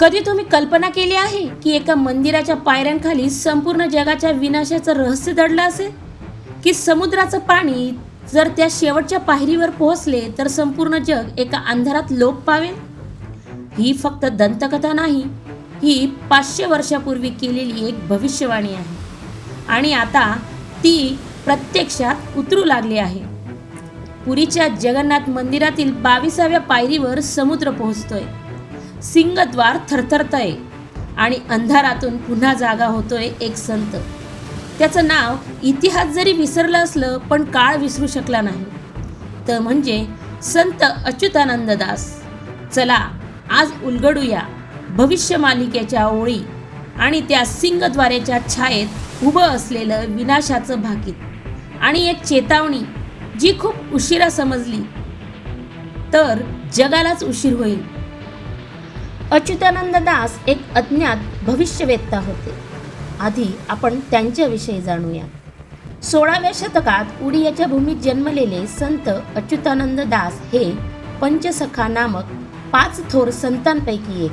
कधी तुम्ही कल्पना केली आहे की एका मंदिराच्या पायऱ्यांखाली संपूर्ण जगाच्या विनाशाचं रहस्य दडलं असेल? की समुद्राचं पाणी जर त्या शेवटच्या पायरीवर पोहोचले तर संपूर्ण जग एका अंधारात लोप पावेल? ही फक्त दंतकथा नाही ही पाचशे वर्षापूर्वी केलेली एक भविष्यवाणी आहे. आणि आता ती प्रत्यक्षात उतरू लागली आहे. पुरीच्या जगन्नाथ मंदिरातील बावीसाव्या पायरीवर समुद्र पोहोचतोय. सिंगद्वार थरथरतय आणि अंधारातून पुन्हा जागा होतोय एक संत. त्याचं नाव इतिहास जरी विसरलं असलं पण काळ विसरू शकला नाही. तर म्हणजे संत अच्युतानंद दास. चला आज उलगडूया भविष्य मालिकेच्या ओळी आणि त्या सिंगद्वारेच्या छायेत उभं असलेलं विनाशाचं भाकीत आणि एक चेतावणी जी खूप उशिरा समजली. तर जगालाच उशीर होईल. अच्युतानंद दास एक अज्ञात भविष्यवेत्ता होते. आधी आपण त्यांच्याविषयी जाणूया. सोळाव्या शतकात उडियाच्या भूमीत जन्मलेले संत अच्युतानंद दास हे पंचसखा नामक पाच थोर संतांपैकी एक.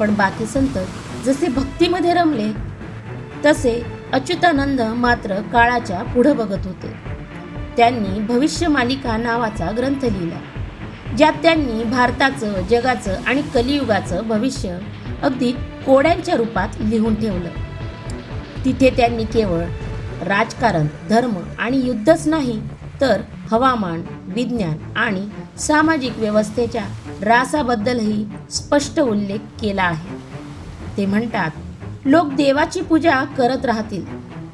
पण बाकी संत जसे भक्तीमध्ये रमले तसे अच्युतानंद मात्र काळाच्या पुढं बघत होते. त्यांनी भविष्य मालिका नावाचा ग्रंथ लिहिला. ज्यात त्यांनी भारताचं जगाचं आणि कलियुगाचं भविष्य अगदी कोड्यांच्या रूपात लिहून ठेवलं. तिथे त्यांनी केवळ राजकारण धर्म आणि युद्धच नाही तर हवामान विज्ञान आणि सामाजिक व्यवस्थेच्या रासाबद्दलही स्पष्ट उल्लेख केला आहे. ते म्हणतात लोक देवाची पूजा करत राहतील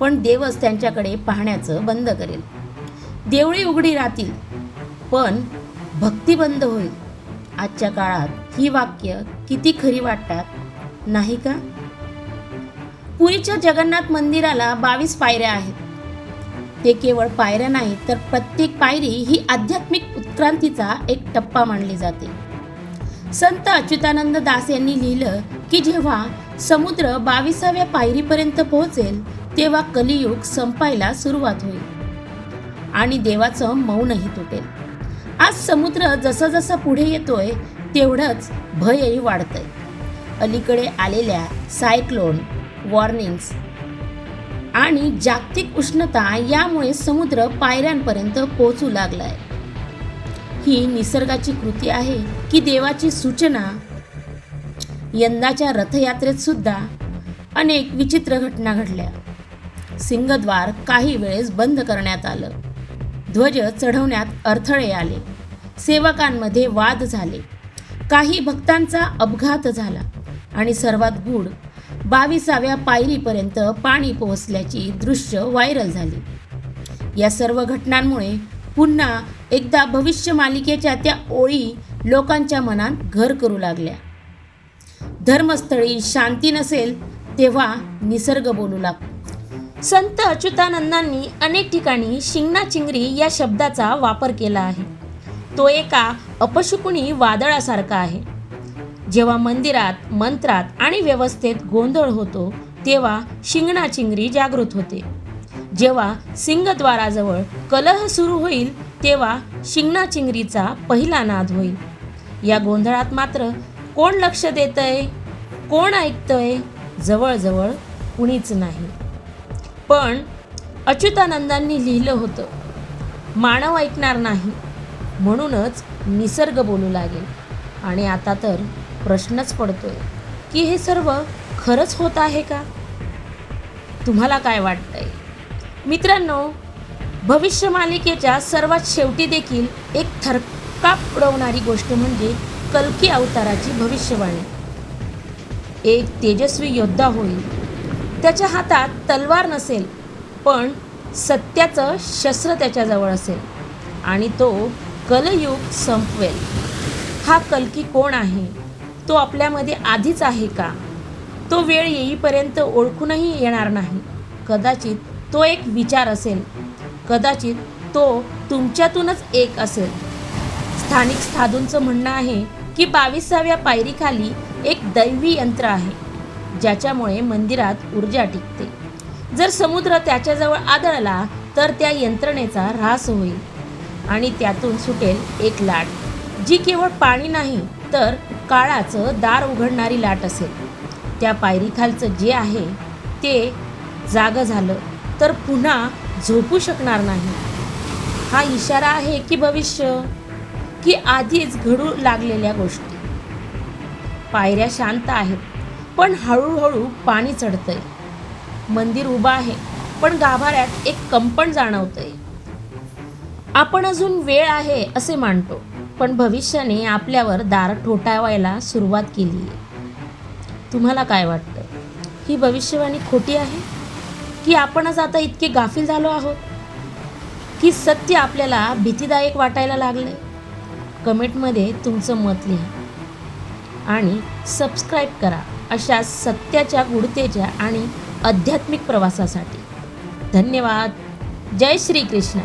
पण देवच त्यांच्याकडे पाहण्याचं बंद करेल. देवळी उघडी राहतील पण भक्ती बंद होईल. आजच्या काळात ही वाक्य किती खरी वाटतात? नाही का? पुरीच्या जगन्नाथ मंदिराला बावीस पायऱ्या आहेत. ते केवळ पायऱ्या नाही तर प्रत्येक पायरी ही आध्यात्मिक उत्क्रांतीचा एक टप्पा मानली जाते. संत अच्युतानंद दास यांनी लिहिलं की जेव्हा समुद्र बावीसाव्या पायरीपर्यंत पोहोचेल तेव्हा कलियुग संपायला सुरुवात होईल. आणि देवाचं मौनही तुटेल. आज समुद्र जसं जसं पुढे येतोय तेवढंच भयही वाढतंय. अलीकडे आलेल्या सायक्लोन वॉर्निंग्स आणि जागतिक उष्णता यामुळे समुद्र पायऱ्यांपर्यंत पोहोचू लागलाय. ही निसर्गाची कृती आहे की देवाची सूचना यंदाच्या रथयात्रेत सुद्धा अनेक विचित्र घटना घडल्या. सिंहद्वार काही वेळेस बंद करण्यात आलं. ध्वज चढवण्यात अडथळे आले. सेवकांमध्ये वाद झाले. काही भक्तांचा अपघात झाला आणि सर्वात गूढ बावीसाव्या पायरीपर्यंत पाणी पोहोचल्याची दृश्य व्हायरल झाली. या सर्व घटनांमुळे पुन्हा एकदा भविष्य मालिकेच्या त्या ओळी लोकांच्या मनात घर करू लागल्या. धर्मस्थळी शांती नसेल तेव्हा निसर्ग बोलू लागतो. संत अच्युतानंदांनी अनेक ठिकाणी शिंगणा चिंगरी या शब्दाचा वापर केला आहे. तो एका अपशुकुणी वादळासारखा आहे. जेव्हा मंदिरात मंत्रात आणि व्यवस्थेत गोंधळ होतो तेव्हा शिंगणा चिंगरी जागृत होते. जेव्हा सिंगद्वाराजवळ कलह सुरू होईल तेव्हा शिंगणा चिंगरीचा पहिला नाद होईल. या गोंधळात मात्र कोण लक्ष देतंय कोण ऐकतंय जवळजवळ कुणीच नाही. पण अच्युतानंदांनी लिहिलं होतं मानव ऐकणार नाही. म्हणूनच निसर्ग बोलू लागेल. आणि आता तर प्रश्नच पडतोय की हे सर्व खरंच होत आहे का? तुम्हाला काय वाटतंय? मित्रांनो भविष्य मालिकेच्या सर्वात शेवटी देखील एक थरकाप उडवणारी गोष्ट म्हणजे कल्की अवताराची भविष्यवाणी. एक तेजस्वी योद्धा होईल त्याच्या हातात तलवार नसेल पण सत्याचं शस्त्र त्याच्याजवळ असेल. आणि तो कलयुग संपवेल. हा कलकी कोण आहे? तो आपल्यामध्ये आधीच आहे का? तो वेळ येईपर्यंत ओळखूनही येणार नाही. कदाचित तो एक विचार असेल. कदाचित तो तुमच्यातूनच एक असेल. स्थानिक साधूंचं म्हणणं आहे की बावीसाव्या पायरीखाली एक दैवी यंत्र आहे. ज्याच्यामुळे मंदिरात ऊर्जा टिकते. जर समुद्र त्याच्याजवळ आदळला तर त्या यंत्रणेचा ऱ्हास होईल आणि त्यातून सुटेल एक लाट. जी केवळ पाणी नाही तर काळाचं दार उघडणारी लाट असेल. त्या पायरीखालचं जे आहे ते जागं झालं तर पुन्हा झोपू शकणार नाही. हा इशारा आहे की भविष्य? की आधीच घडू लागलेल्या गोष्टी? पायऱ्या शांत आहेत. पण हळूहळू पाणी चढतंय. मंदिर उभं आहे पण गाभाऱ्यात एक कंपन जाणवतंय. आपण अजून वेळ आहे असे मानतो पण भविष्याने आपल्यावर दार ठोठावायला सुरुवात केली आहे तुम्हाला काय वाटतं? ही भविष्यवाणी खोटी आहे? की आपणच आता इतके गाफील झालो आहोत? की सत्य आपल्याला भीतीदायक वाटायला लागले कमेंटमध्ये तुमचं मत लिहा आणि सबस्क्राईब करा. अशा सत्याच्या गुढतेच्या आणि आध्यात्मिक प्रवासासाठी. धन्यवाद. जय श्री कृष्ण